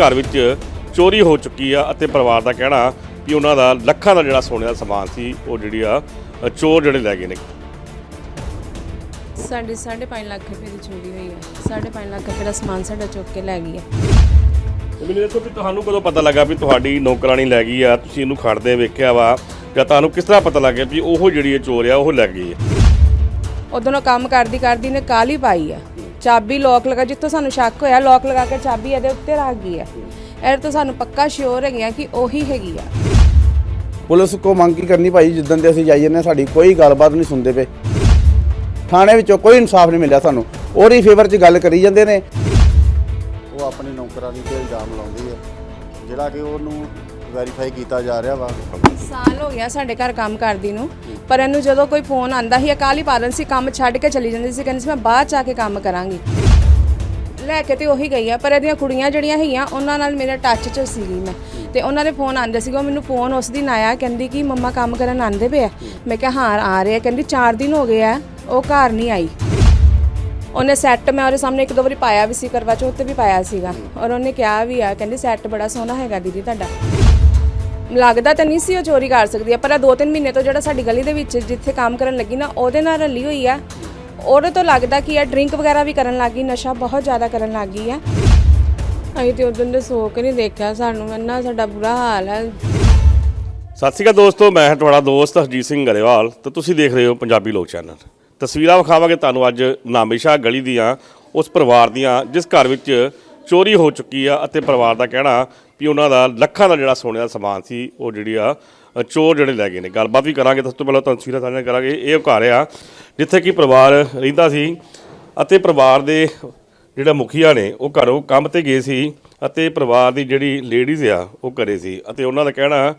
ਘਰ ਵਿੱਚ ਚੋਰੀ ਹੋ ਚੁੱਕੀ ਆ ਅਤੇ ਪਰਿਵਾਰ ਦਾ ਕਹਿਣਾ ਵੀ ਉਹਨਾਂ ਦਾ ਲੱਖਾਂ ਦਾ ਜਿਹੜਾ ਸੋਨੇ ਦਾ ਸਮਾਨ ਸੀ ਉਹ ਜਿਹੜੀ ਆ ਚੋਰ ਜਿਹੜੇ ਲੈ ਗਏ ਨੇ। ਸਾਡੀ 5.5 ਲੱਖ ਰੁਪਏ ਦੀ ਚੋਰੀ ਹੋਈ ਹੈ 5.5 ਲੱਖ ਰੁਪਏ ਦਾ ਸਮਾਨ ਸਾਡਾ ਚੁੱਕ ਕੇ ਲੈ ਗਈ ਹੈ ਤੇ ਮੈਨੂੰ ਦੱਸੋ ਵੀ ਤੁਹਾਨੂੰ ਕਦੋਂ ਪਤਾ ਲੱਗਾ ਵੀ ਤੁਹਾਡੀ ਨੌਕਰਾਨੀ ਲੈ ਗਈ ਆ ਤੁਸੀਂ ਇਹਨੂੰ ਖੜਦੇ ਵੇਖਿਆ ਵਾ ਜਾਂ ਤੁਹਾਨੂੰ ਕਿਸ ਤਰ੍ਹਾਂ ਪਤਾ ਲੱਗਿਆ ਵੀ ਉਹ ਜਿਹੜੀ ਇਹ ਚੋਰ ਆ ਉਹ ਲੈ ਗਈ ਆ? ਉਦੋਂ ਉਹ ਕੰਮ ਕਰਦੀ ਕਰਦੀ ਨੇ ਕਾਲੀ ਪਾਈ ਹੈ ਚਾਬੀ ਲੋਕ ਲਗਾ ਜਿੱਥੋਂ ਸਾਨੂੰ ਸ਼ੱਕ ਹੋਇਆ ਲੋਕ ਲਗਾ ਕੇ ਚਾਬੀ ਇਹਦੇ ਉੱਤੇ ਰੱਖ ਗਈ ਹੈ। ਇਹ ਤੋਂ ਸਾਨੂੰ ਪੱਕਾ ਸ਼ੋਰ ਹੈਗੀਆਂ ਕਿ ਉਹੀ ਹੈਗੀ ਆ। ਪੁਲਿਸ ਕੋ ਮੰਗ ਕੀ ਕਰਨੀ ਭਾਈ? ਜਿੱਦਣ ਦੇ ਅਸੀਂ ਜਾਈ ਜੰਨੇ ਸਾਡੀ ਕੋਈ ਗੱਲਬਾਤ ਨਹੀਂ ਸੁਣਦੇ ਪਏ। ਥਾਣੇ ਵਿੱਚੋਂ ਕੋਈ ਇਨਸਾਫ ਨਹੀਂ ਮਿਲਿਆ ਸਾਨੂੰ। ਉਹਦੀ ਫੇਵਰ 'ਚ ਗੱਲ ਕਰੀ ਜਾਂਦੇ ਨੇ। ਉਹ ਆਪਣੀ ਨੌਕਰਾਨੀ ਤੇ ਇਲਜ਼ਾਮ ਲਾਉਂਦੀ ਹੈ। ਜਿਹੜਾ ਕਿ ਉਹਨੂੰ ਵੈਰੀਫਾਈ ਕੀਤਾ ਜਾ ਰਿਹਾ ਵਾ। ਸਾਲ ਹੋ ਗਿਆ ਸਾਡੇ ਘਰ ਕੰਮ ਕਰਦੀ ਨੂੰ, ਪਰ ਇਹਨੂੰ ਜਦੋਂ ਕੋਈ ਫੋਨ ਆਂਦਾ ਸੀ, ਇਹ ਕਾਲੀ ਪਾਲਨ ਸੀ, ਕੰਮ ਛੱਡ ਕੇ ਚਲੀ ਜਾਂਦੀ ਸੀ, ਕਹਿੰਦੀ ਸੀ ਮੈਂ ਬਾਅਦ ਚ ਆ ਕੇ ਕੰਮ ਕਰਾਂਗੀ। ਲੈ ਕੇ ਤੇ ਉਹੀ ਗਈ ਆ, ਪਰ ਇਹਦੀਆਂ ਕੁੜੀਆਂ ਜਿਹੜੀਆਂ ਹੈਗੀਆਂ, ਉਹਨਾਂ ਨਾਲ ਮੇਰੇ ਟੱਚ 'ਚ ਸੀਗੀ ਮੈਂ। ਤੇ ਉਹਨਾਂ ਦੇ ਫੋਨ ਆਂਦੇ ਸੀਗੇ, ਉਹ ਮੈਨੂੰ ਫੋਨ ਉਸ ਦਿਨ ਆਇਆ, ਕਹਿੰਦੀ ਕਿ ਮੰਮਾ ਕੰਮ ਕਰਨ ਆਂਦੇ ਪਏ ਆ। ਮੈਂ ਕਿਹਾ, ਹਾਂ, ਆ ਰਹੇ ਆ। ਕਹਿੰਦੀ 4 ਦਿਨ ਹੋ ਗਏ ਆ, ਉਹ ਘਰ ਨਹੀਂ ਆਈ। ਉਹਨੇ ਸੈੱਟ ਮੈਂ ਉਹਦੇ ਸਾਹਮਣੇ ਇੱਕ ਦੋ ਵਾਰੀ ਪਾਇਆ ਵੀ ਸੀ, ਕਰਵਾ ਚੌਥ ਤੇ ਵੀ ਪਾਇਆ ਸੀਗਾ। ਔਰ ਉਹਨੇ ਕਿਹਾ ਵੀ ਆ, ਕਹਿੰਦੀ ਸੈੱਟ ਬੜਾ ਸੋਹਣਾ ਹੈਗਾ ਦੀਦੀ ਤੁਹਾਡਾ। ਲੱਗਦਾ ਤਾਂ ਨਹੀਂ ਸੀ ਉਹ ਚੋਰੀ ਕਰ ਸਕਦੀ ਆ ਪਰ ਇਹ ਦੋ ਤਿੰਨ ਮਹੀਨੇ ਤੋਂ ਜਿਹੜਾ ਸਾਡੀ ਗਲੀ ਦੇ ਵਿੱਚ ਜਿੱਥੇ ਕੰਮ ਕਰਨ ਲੱਗੀ ਨਾ ਉਹਦੇ ਨਾਲ ਰਲੀ ਹੋਈ ਆ। ਉਹਦੇ ਤੋਂ ਲੱਗਦਾ ਕਿ ਇਹ ਡਰਿੰਕ ਵਗੈਰਾ ਵੀ ਕਰਨ ਲੱਗੀ ਨਸ਼ਾ ਬਹੁਤ ਜ਼ਿਆਦਾ ਕਰਨ ਲੱਗੀ ਆ। ਅਸੀਂ ਤੇ ਉਦੋਂ ਦੇ ਸੋ ਕੇ ਨਹੀਂ ਦੇਖਿਆ ਸਾਨੂੰ ਇੰਨਾ ਸਾਡਾ ਬੁਰਾ ਹਾਲ ਹੈ ਸਤਿ ਸ਼੍ਰੀ ਅਕਾਲ ਦੋਸਤੋ ਮੈਂ ਹਾਂ ਤੁਹਾਡਾ ਦੋਸਤ ਹਰਜੀਤ ਸਿੰਘ ਗਰੇਵਾਲ ਤੇ ਤੁਸੀਂ ਦੇਖ ਰਹੇ ਹੋ ਪੰਜਾਬੀ ਲੋਕ ਚੈਨਲ। ਤਸਵੀਰਾਂ ਵਿਖਾਵਾਂਗੇ ਤੁਹਾਨੂੰ ਅੱਜ ਨਾਮੇਸ਼ਾ ਗਲੀ ਦੀਆਂ ਉਸ ਪਰਿਵਾਰ ਦੀਆਂ ਜਿਸ ਘਰ ਵਿੱਚ ਚੋਰੀ ਹੋ ਚੁੱਕੀ ਆ ਅਤੇ ਪਰਿਵਾਰ ਦਾ ਕਹਿਣਾ ਵੀ ਉਹਨਾਂ ਦਾ ਲੱਖਾਂ ਦਾ ਜਿਹੜਾ ਸੋਨੇ ਦਾ ਸਮਾਨ ਸੀ, ਉਹ ਜਿਹੜੀ ਆ ਚੋਰ ਜਿਹੜੇ ਲੈ ਗਏ ਨੇ। ਗੱਲਬਾਤ ਵੀ ਕਰਾਂਗੇ, ਸਭ ਤੋਂ ਪਹਿਲਾਂ ਤਸਵੀਰਾਂ ਸਾਂਝੀਆਂ ਕਰਾਂਗੇ। ਇਹ ਉਹ ਘਰ ਆ, ਜਿੱਥੇ ਕਿ ਪਰਿਵਾਰ ਰਹਿੰਦਾ ਸੀ ਅਤੇ ਪਰਿਵਾਰ ਦੇ ਜਿਹੜਾ ਮੁਖੀਆ ਨੇ, ਉਹ ਘਰੋਂ ਕੰਮ ਤੇ ਗਏ ਸੀ ਅਤੇ ਪਰਿਵਾਰ ਦੀ ਜਿਹੜੀ ਲੇਡੀਜ਼ ਆ, ਉਹ ਘਰੇ ਸੀ। ਅਤੇ ਉਹਨਾਂ ਦਾ ਕਹਿਣਾ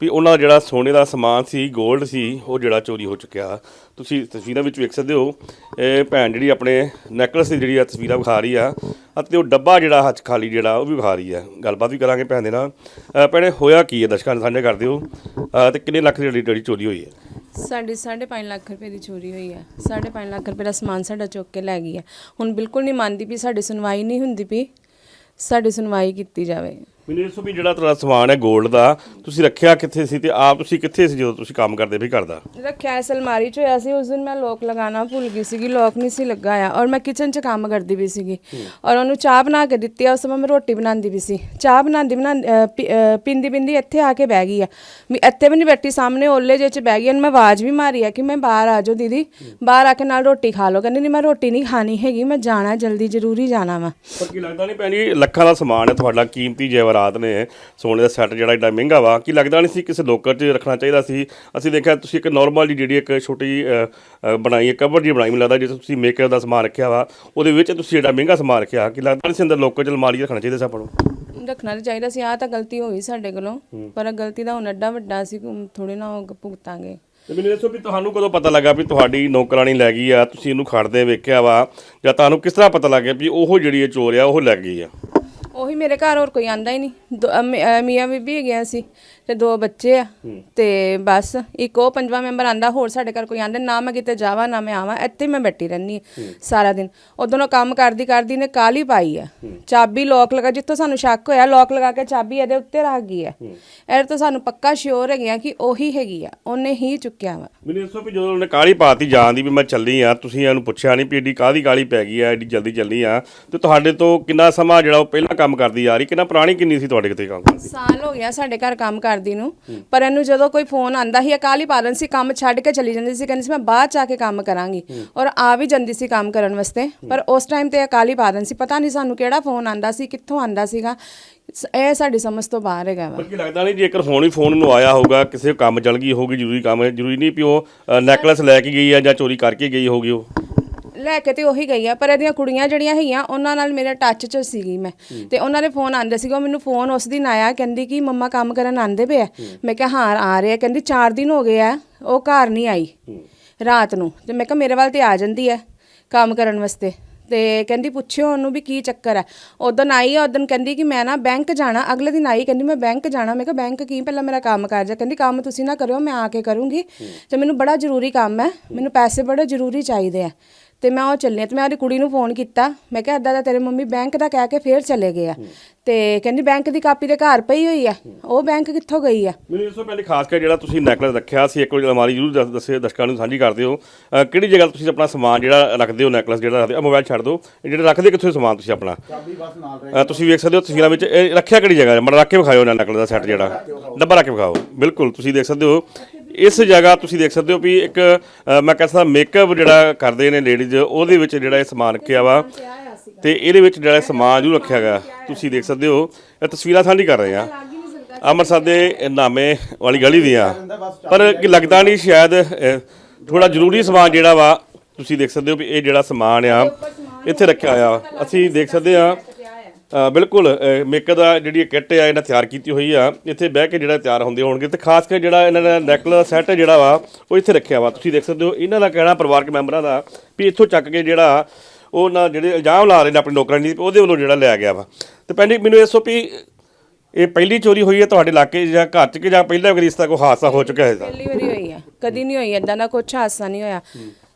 ਵੀ ਉਹਨਾਂ ਦਾ ਜਿਹੜਾ ਸੋਨੇ ਦਾ ਸਮਾਨ ਸੀ 골ਡ ਸੀ, ਉਹ ਜਿਹੜਾ ਚੋਰੀ ਹੋ ਚੁੱਕਿਆ। ਤੁਸੀਂ ਤਸਵੀਰਾਂ ਵਿੱਚ ਵੇਖ ਸਕਦੇ ਹੋ, ਇਹ ਭੈਣ ਜਿਹੜੀ ਆਪਣੇ ਨੈਕਲਸ ਦੀ ਜਿਹੜੀ ਆ ਤਸਵੀਰਾਂ ਵਿਖਾ ਰਹੀ ਆ, ਅਤੇ ਉਹ ਡੱਬਾ ਜਿਹੜਾ ਹੱਥ ਖਾਲੀ ਜਿਹੜਾ, ਉਹ ਵੀ ਵਿਖਾ ਰਹੀ ਆ। ਗੱਲਬਾਤ ਵੀ ਕਰਾਂਗੇ ਭੈਣ ਦੇ ਨਾਲ। ਭੈਣੇ, ਹੋਇਆ ਕੀ ਹੈ ਦਰਸ਼ਕਾਂ ਨੂੰ ਸਾਂਝਾ ਕਰ ਦਿਓ। ਅਹ ਤੇ ਕਿੰਨੇ ਲੱਖ ਦੀ ਜਿਹੜੀ ਜਿਹੜੀ ਚੋਰੀ ਹੋਈ ਹੈ ਸਾਡੀ 5.5 ਲੱਖ ਰੁਪਏ ਦੀ ਚੋਰੀ ਹੋਈ ਹੈ 5.5 ਲੱਖ ਰੁਪਏ ਦਾ ਸਮਾਨ ਸਾਡਾ ਚੁੱਕ ਕੇ ਲੈ ਗਈ ਹੈ ਹੁਣ ਬਿਲਕੁਲ ਨਹੀਂ ਮੰਨਦੀ ਵੀ ਸਾਡੀ ਸੁਣਵਾਈ ਨਹੀਂ ਹੁੰਦੀ ਪਈ ਸਾਡੀ ਸੁਣਵਾਈ ਕੀਤੀ ਜਾਵੇ। ਮੈਨੂੰ ਦੱਸੋ ਵੀ ਜਿਹੜਾ ਤੁਹਾਡਾ ਸਮਾਨ ਹੈ 골ਡ ਦਾ ਤੁਸੀਂ ਰੱਖਿਆ ਕਿੱਥੇ ਸੀ ਤੇ ਆਪ ਤੁਸੀਂ ਕਿੱਥੇ ਸੀ ਜਦੋਂ ਤੁਸੀਂ ਕੰਮ ਕਰਦੇ ਵੀ ਘਰ ਦਾ? ਰੱਖਿਆ ਇਸ ਅਲਮਾਰੀ 'ਚ ਹੋਇਆ ਸੀ ਉਸ ਦਿਨ ਮੈਂ ਲੋਕ ਲਗਾਉਣਾ ਭੁੱਲ ਗਈ ਸੀਗੀ ਲੋਕ ਨਹੀਂ ਸੀ ਲੱਗਾ ਆ ਔਰ ਮੈਂ ਕਿਚਨ 'ਚ ਕੰਮ ਕਰਦੀ ਵੀ ਸੀਗੀ। ਔਰ ਉਹਨੂੰ ਚਾਹ ਬਣਾ ਕੇ ਦਿੱਤੀ ਆ ਉਸ ਸਮੇਂ ਮੈਂ ਰੋਟੀ ਬਣਾਉਂਦੀ ਵੀ ਸੀ। ਚਾਹ ਬਣਾਉਂਦੀ ਅਹ, ਪੀਂਦੀ ਪੀਂਦੀ ਇੱਥੇ ਆ ਕੇ ਬਹਿ ਗਈ ਆ। ਵੀ ਇੱਥੇ ਵੀ ਨਹੀਂ ਬੈਠੀ ਸਾਹਮਣੇ ਓਲੇ ਜਿਹੇ 'ਚ ਬਹਿ ਗਈ ਮੈਂ ਆਵਾਜ਼ ਵੀ ਮਾਰੀ ਆ ਕਿ ਮੈਂ ਬਾਹਰ ਆ ਜਾਓ ਦੀਦੀ ਬਾਹਰ ਆ ਕੇ ਨਾਲ ਰੋਟੀ ਖਾ ਲਓ। ਕਹਿੰਦੀ ਨਹੀਂ ਮੈਂ ਰੋਟੀ ਨਹੀਂ ਖਾਣੀ ਹੈਗੀ ਮੈਂ ਜਾਣਾ ਜਲਦੀ ਜ਼ਰੂਰੀ ਜਾਣਾ ਵਾ। ਪਰ ਕੀ ਲੱਗਦਾ ਨਹੀਂ ਜੀ ਲੱਖਾਂ ਦਾ ਸਮਾਨ ਹੈ ਤੁਹਾਡਾ ਕੀਮਤੀ ਜੇਵਰਾਤ ਨੇ ਸੋਨੇ ਦਾ ਸੈੱਟ ਜਿਹੜਾ ਏਡਾ ਮਹਿੰਗਾ ਵਾ। ਕੀ ਲੱਗਦਾ ਨਹੀਂ ਸੀ ਕਿਸੇ ਲੋਕਰ 'ਚ ਰੱਖਣਾ ਚਾਹੀਦਾ ਸੀ? ਅਸੀਂ ਦੇਖਿਆ ਤੁਸੀਂ ਇੱਕ ਨਾਰਮਲ ਜੀ ਜਿਹੜੀ ਇੱਕ ਛੋਟੀ ਬਣਾਈ ਹੈ ਕਵਰ ਜੀ ਬਣਾਈ ਮੈਨੂੰ ਲੱਗਦਾ ਜੇ ਤੁਸੀਂ ਮੇਕਅਪ ਦਾ ਸਮਾਨ ਰੱਖਿਆ ਵਾ ਉਹਦੇ ਵਿੱਚ ਤੁਸੀਂ ਏਡਾ ਮਹਿੰਗਾ ਸਮਾਨ ਰੱਖਿਆ। ਕੀ ਲੱਗਦਾ ਨਹੀਂ ਸੀ ਅੰਦਰ ਲੋਕਰ 'ਚ ਅਲਮਾਰੀ ਰੱਖਣਾ ਚਾਹੀਦਾ ਸੀ ਆਪਾਂ ਨੂੰ? ਰੱਖਣਾ ਤਾਂ ਚਾਹੀਦਾ ਸੀ ਆਹ ਤਾਂ ਗਲਤੀ ਹੋਈ ਸਾਡੇ ਕੋਲੋਂ। ਪਰ ਗਲਤੀ ਦਾ ਹੁਣ ਐਡਾ ਵੱਡਾ ਸੀ ਥੋੜੇ ਨਾ ਉਹ ਭੁਗਤਾਂਗੇ। ਤੇ ਮੈਨੂੰ ਦੱਸੋ ਵੀ ਤੁਹਾਨੂੰ ਕਦੋਂ ਪਤਾ ਲੱਗਾ ਵੀ ਤੁਹਾਡੀ ਨੌਕਰਾਨੀ ਲੈ ਗਈ ਆ ਤੁਸੀਂ ਇਹਨੂੰ ਖੜਦੇ ਵੇਖਿਆ ਵਾ ਜਾਂ ਤੁਹਾਨੂੰ ਕਿਸ ਤਰ੍ਹਾਂ ਪਤਾ ਲੱਗਿਆ ਵੀ ਉਹ ਜਿਹੜੀ ਇਹ ਚੋਰ ਆ ਉਹ ਲੈ ਗਈ ਆ? ਉਹੀ ਮੇਰੇ ਘਰ ਹੋਰ ਕੋਈ ਆਂਦਾ ਹੀ ਨਹੀਂ। ਦੋ- ਅਹ ਮੀ- ਅਹ ਮੀਆਂ ਬੀਬੀ ਹੈਗੇ ਸੀ ਤੇ ਦੋ ਬੱਚੇ ਆ ਤੇ ਬਸ ਇੱਕ ਉਹ ਪੰਜਵਾਂ ਮੈਂਬਰ ਆਂਦਾ ਹੋਰ ਸਾਡੇ ਘਰ ਕੋਈ ਆਂਦਾ ਨਾ ਮੈਂ ਕਿਤੇ ਜਾਵਾਂ ਨਾ ਮੈਂ ਆਵਾਂ ਇੱਥੇ ਮੈਂ ਬੈਠੀ ਰਹਿੰਦੀ ਹਾਂ ਸਾਰਾ ਦਿਨ। ਉਦੋਂ ਉਹ ਕੰਮ ਕਰਦੀ ਕਰਦੀ ਨੇ ਕਾਲੀ ਪਾਈ ਆ। ਚਾਬੀ ਲੋਕ ਲਗਾ ਜਿੱਥੋਂ ਸਾਨੂੰ ਸ਼ੱਕ ਹੋਇਆ ਲੋਕ ਲਗਾ ਕੇ ਚਾਬੀ ਇਹਦੇ ਉੱਤੇ ਰੱਖ ਗਈ ਆ। ਇਹ ਤੋਂ ਸਾਨੂੰ ਪੱਕਾ ਸ਼ੋਰ ਹੈਗੀਆਂ ਕਿ ਉਹੀ ਹੈਗੀ ਆ ਉਹਨੇ ਹੀ ਚੁੱਕਿਆ ਵਾ। ਮੈਨੂੰ ਦੱਸੋ ਵੀ ਜਦੋਂ ਉਹਨੇ ਕਾਲੀ ਪਾਤੀ ਜਾਣ ਦੀ ਵੀ ਮੈਂ ਚੱਲੀ ਆ ਤੁਸੀਂ ਇਹਨੂੰ ਪੁੱਛਿਆ ਨਹੀਂ ਵੀ ਏਡੀ ਕਾਹਦੀ ਕਾਲੀ ਪੈ ਗਈ ਆ ਏਡੀ ਜਲਦੀ ਚੱਲੀ ਆ ਤੇ ਤੁਹਾਡੇ ਤੋਂ ਕਿੰਨਾ ਸਮਾਂ ਜਿਹੜਾ ਉਹ ਪਹਿਲਾਂ ਕੰਮ ਕਰਦੀ ਆ ਰਹੀ ਕਿੰਨਾ ਪੁਰਾਣੀ ਕਿੰਨੀ ਸੀ ਤੁਹਾਡੇ ਕਿਤੇ ਕੰਮ ਕਰਦੀ? ਸਾਲ ਹੋ ਗਿਆ ਸਾਡੇ ਘਰ ਕੰਮ ਕਰਦੀ ਨੂੰ ਪਰ ਇਹਨੂੰ ਜਦੋਂ ਕੋਈ ਫੋਨ ਆਂਦਾ ਸੀ ਅਕਾਲੀ ਪਾਲਨ ਸੀ ਕੰਮ ਛੱਡ ਕੇ ਚਲੀ ਜਾਂਦੀ ਸੀ ਕਹਿੰਦੀ ਸੀ ਮੈਂ ਬਾਅਦ ਚ ਆ ਕੇ ਕੰਮ ਕਰਾਂਗੀ। ਔਰ ਆ ਵੀ ਜਾਂਦੀ ਸੀ ਕੰਮ ਕਰਨ ਵਾਸਤੇ ਪਰ ਉਸ ਟਾਈਮ ਤੇ ਅਕਾਲੀ ਪਾਲਨ ਸੀ। ਪਤਾ ਨਹੀਂ ਸਾਨੂੰ ਕਿਹੜਾ ਫੋਨ ਆਂਦਾ ਸੀ ਕਿੱਥੋਂ ਆਂਦਾ ਸੀਗਾ। ਸ- ਇਹ ਸਾਡੀ ਸਮਝ ਤੋਂ ਬਾਹਰ ਹੈਗਾ ਵਾ। ਪਰ ਕੀ ਲੱਗਦਾ ਨਹੀਂ ਜੇਕਰ ਹੁਣ ਹੀ ਫੋਨ ਨੂੰ ਆਇਆ ਹੋਊਗਾ ਕਿਸੇ ਕੰਮ ਚਲ ਗਈ ਹੋਊਗੀ ਜ਼ਰੂਰੀ ਕੰਮ ਹੈ ਜ਼ਰੂਰੀ ਨਹੀਂ ਵੀ ਉਹ ਨੈਕਲੈਸ ਲੈ ਕੇ ਗਈ ਆ ਜਾਂ ਚੋਰੀ ਕਰਕੇ ਗਈ ਹੋਊਗੀ ਉਹ। ਲੈ ਕੇ ਤੇ ਉਹੀ ਗਈ ਆ ਪਰ ਇਹਦੀਆਂ ਕੁੜੀਆਂ ਜਿਹੜੀਆਂ ਹੈਗੀਆਂ ਉਹਨਾਂ ਨਾਲ ਮੇਰੇ ਟੱਚ 'ਚ ਸੀਗੀ ਮੈਂ। ਤੇ ਉਹਨਾਂ ਦੇ ਫੋਨ ਆਂਦੇ ਸੀਗੇ ਉਹ ਮੈਨੂੰ ਫੋਨ ਉਸ ਦਿਨ ਆਇਆ ਕਹਿੰਦੀ ਕਿ ਮੰਮਾ ਕੰਮ ਕਰਨ ਆਂਦੇ ਪਏ ਆ। ਮੈਂ ਕਿਹਾ ਹਾਂ ਆ ਰਹੇ ਆ। ਕਹਿੰਦੀ 4 ਦਿਨ ਹੋ ਗਏ ਆ ਉਹ ਘਰ ਨਹੀਂ ਆਈ। ਰਾਤ ਨੂੰ। ਤੇ ਮੈਂ ਕਿਹਾ ਮੇਰੇ ਵੱਲ ਤੇ ਆ ਜਾਂਦੀ ਹੈ ਕੰਮ ਕਰਨ ਵਾਸਤੇ। ਤੇ ਕਹਿੰਦੀ ਪੁੱਛਿਓ ਉਹਨੂੰ ਵੀ ਕੀ ਚੱਕਰ ਹੈ ਉਦੋਂ ਆਈ ਆ ਉਦੋਂ ਕਹਿੰਦੀ ਕਿ ਮੈਂ ਨਾ ਬੈਂਕ ਜਾਣਾ। ਅਗਲੇ ਦਿਨ ਆਈ ਕਹਿੰਦੀ ਮੈਂ ਬੈਂਕ ਜਾਣਾ। ਮੈਂ ਕਿਹਾ ਬੈਂਕ ਕੀ? ਪਹਿਲਾਂ ਮੇਰਾ ਕੰਮ ਕਰ ਜਾ। ਕਹਿੰਦੀ ਕੰਮ ਤੁਸੀਂ ਨਾ ਕਰਿਓ ਮੈਂ ਆ ਕੇ ਕਰੂੰਗੀ। ਤੇ ਮੈਨੂੰ ਬੜਾ ਜ਼ਰੂਰੀ ਕੰਮ ਹੈ ਮੈਨੂੰ ਪੈਸੇ ਬੜੇ ਜ਼ਰੂਰੀ ਚਾਹੀਦੇ ਆ। ਤੇ ਮੈਂ ਉਹ ਚੱਲੇ ਤੇ ਮੈਂ ਉਹਦੀ ਕੁੜੀ ਨੂੰ ਫੋਨ ਕੀਤਾ। ਮੈਂ ਕਿਹਾ ਏਦਾਂ ਦਾ ਤੇਰੇ ਮੰਮੀ ਬੈਂਕ ਦਾ ਕਹਿ ਕੇ ਫੇਰ ਚਲੇ ਗਏ ਆ। ਤੇ ਕਹਿੰਦੀ ਬੈਂਕ ਦੀ ਕਾਪੀ ਤੇ ਘਰ ਪਈ ਹੋਈ ਆ। ਉਹ ਬੈਂਕ ਕਿੱਥੋਂ ਗਈ ਆ? ਮੈਨੂੰ ਇਸ ਤੋਂ ਪਹਿਲੇ ਖਾਸ ਕਰ ਜਿਹੜਾ ਤੁਸੀਂ ਨੈਕਲੇਸ ਰੱਖਿਆ ਸੀ ਇੱਕ ਵਾਰੀ ਅਲਮਾਰੀ ਜ਼ਰੂਰ ਦੱਸ- ਦੱਸੇ ਦਰਸ਼ਕਾਂ ਨੂੰ ਸਾਂਝੀ ਕਰਦੇ ਹੋ ਅਹ ਕਿਹੜੀ ਜਗ੍ਹਾ ਤੁਸੀਂ ਆਪਣਾ ਸਮਾਨ ਜਿਹੜਾ ਰੱਖਦੇ ਹੋ ਨੈਕਲੇਸ ਜਿਹੜਾ ਰੱਖਦੇ ਹੋ? ਮੋਬਾਈਲ ਛੱਡ ਦਿਓ। ਇਹ ਜਿਹੜਾ ਰੱਖਦੇ ਕਿੱਥੇ ਹੋ ਸਮਾਨ ਤੁਸੀਂ ਆਪਣਾ? ਅਹ ਤੁਸੀਂ ਵੇਖ ਸਕਦੇ ਹੋ ਤਸਵੀਰਾਂ ਵਿੱਚ ਇਹ ਰੱਖਿਆ ਕਿਹੜੀ ਜਗ੍ਹਾ? ਹੈ ਮੜ ਰੱਖ ਕੇ ਵਿਖਾਇਓ ਨਾ ਨੈਕਲੇਸ ਦਾ ਸੈੱਟ ਜਿਹੜਾ। ਡੱਬਾ ਰੱਖ ਕੇ ਵਿਖਾਓ। ਬਿਲਕੁਲ ਤੁਸੀਂ ਦੇਖ ਸਕਦੇ ਹੋ। ਇਸ ਜਗ੍ਹਾ ਤੁਸੀਂ ਦੇਖ ਸਕਦੇ ਹੋ ਵੀ ਇੱਕ ਅਹ ਮੈਂ ਕਹਿੰਦਾ ਮੇਕਅਪ ਜਿਹੜਾ ਕਰਦੇ ਨੇ ਲੇਡੀਜ਼ ਉਹਦੇ ਵਿੱਚ ਜਿਹੜਾ ਇਹ ਸਮਾਨ ਰੱਖਿਆ ਵਾ। ਤੇ ਇਹਦੇ ਵਿੱਚ ਜਿਹੜਾ ਸਮਾਨ ਜੋ ਰੱਖਿਆ ਗਿਆ। ਤੁਸੀਂ ਦੇਖ ਸਕਦੇ ਹੋ ਇਹ ਤਸਵੀਰਾਂ ਸਾਂਝੀ ਕਰ ਰਹੇ ਆ ਅੰਮ੍ਰਿਤਸਰ ਦੇ ਨਾਮੇ ਵਾਲੀ ਗਲੀ ਦੀਆਂ ਪਰ ਕੀ ਲੱਗਦਾ ਨਹੀਂ ਸ਼ਾਇਦ ਥੋੜਾ ਜ਼ਰੂਰੀ ਸਮਾਨ ਜਿਹੜਾ ਵਾ ਤੁਸੀਂ ਦੇਖ ਸਕਦੇ ਹੋ ਵੀ ਇਹ ਜਿਹੜਾ ਸਮਾਨ ਆ ਇੱਥੇ ਰੱਖਿਆ ਹੋਇਆ। ਵਾ। ਅਸੀਂ ਦੇਖ ਸਕਦੇ ਆ ਅ, ਬਿਲਕੁਲ ਮੇਕਅਪ ਦਾ ਜਿਹੜੀ ਕਿੱਟ ਆ, ਇਹਨਾਂ ਤਿਆਰ ਕੀਤੀ ਹੋਈ ਆ। ਇੱਥੇ ਬਹਿ ਕੇ ਜਿਹੜਾ ਤਿਆਰ ਹੁੰਦੇ ਹੋਣਗੇ ਤੇ ਖਾਸ ਕਰ ਜਿਹੜਾ ਇਹਨਾਂ ਦਾ ਨੈਕਲਸ ਸੈੱਟ ਜਿਹੜਾ ਵਾ, ਉਹ ਇੱਥੇ ਰੱਖਿਆ ਵਾ। ਤੁਸੀਂ ਦੇਖ ਸਕਦੇ ਹੋ, ਇਹਨਾਂ ਦਾ ਕਹਿਣਾ ਪਰਿਵਾਰਕ ਮੈਂਬਰਾਂ ਦਾ ਵੀ ਇੱਥੋਂ ਚੱਕ ਕੇ ਜਿਹੜਾ ਉਹ ਨਾ ਜਿਹੜੇ ਇਲਜ਼ਾਮ ਲਾ ਰਹੇ ਨੇ ਆਪਣੇ ਨੌਕਰਾਂ ਦੀ ਉਹਦੇ ਵੱਲੋਂ ਜਿਹੜਾ ਲਿਆ ਗਿਆ ਵਾ। ਤੇ ਪੈਂਡੀ ਮੈਨੂੰ ਇਸ ਤੋਂ ਵੀ ਇਹ ਪਹਿਲੀ ਚੋਰੀ ਹੋਈ ਹੈ ਤੁਹਾਡੇ ਇਲਾਕੇ 'ਚ ਜਾਂ ਘਰ 'ਚ ਕਿ ਜਾਂ ਪਹਿਲਾਂ ਵੀ ਇਸ ਤਰ੍ਹਾਂ ਕੋਈ ਹਾਦਸਾ ਹੋ ਚੁੱਕਾ ਹੈ ਪਹਿਲੀ ਵਾਰੀ ਹੋਈ ਆ। ਕਦੀ ਨਹੀਂ ਹੋਈ, ਏਦਾਂ ਦਾ ਕੁਛ ਹਾਦਸਾ ਨਹੀਂ ਹੋਇਆ।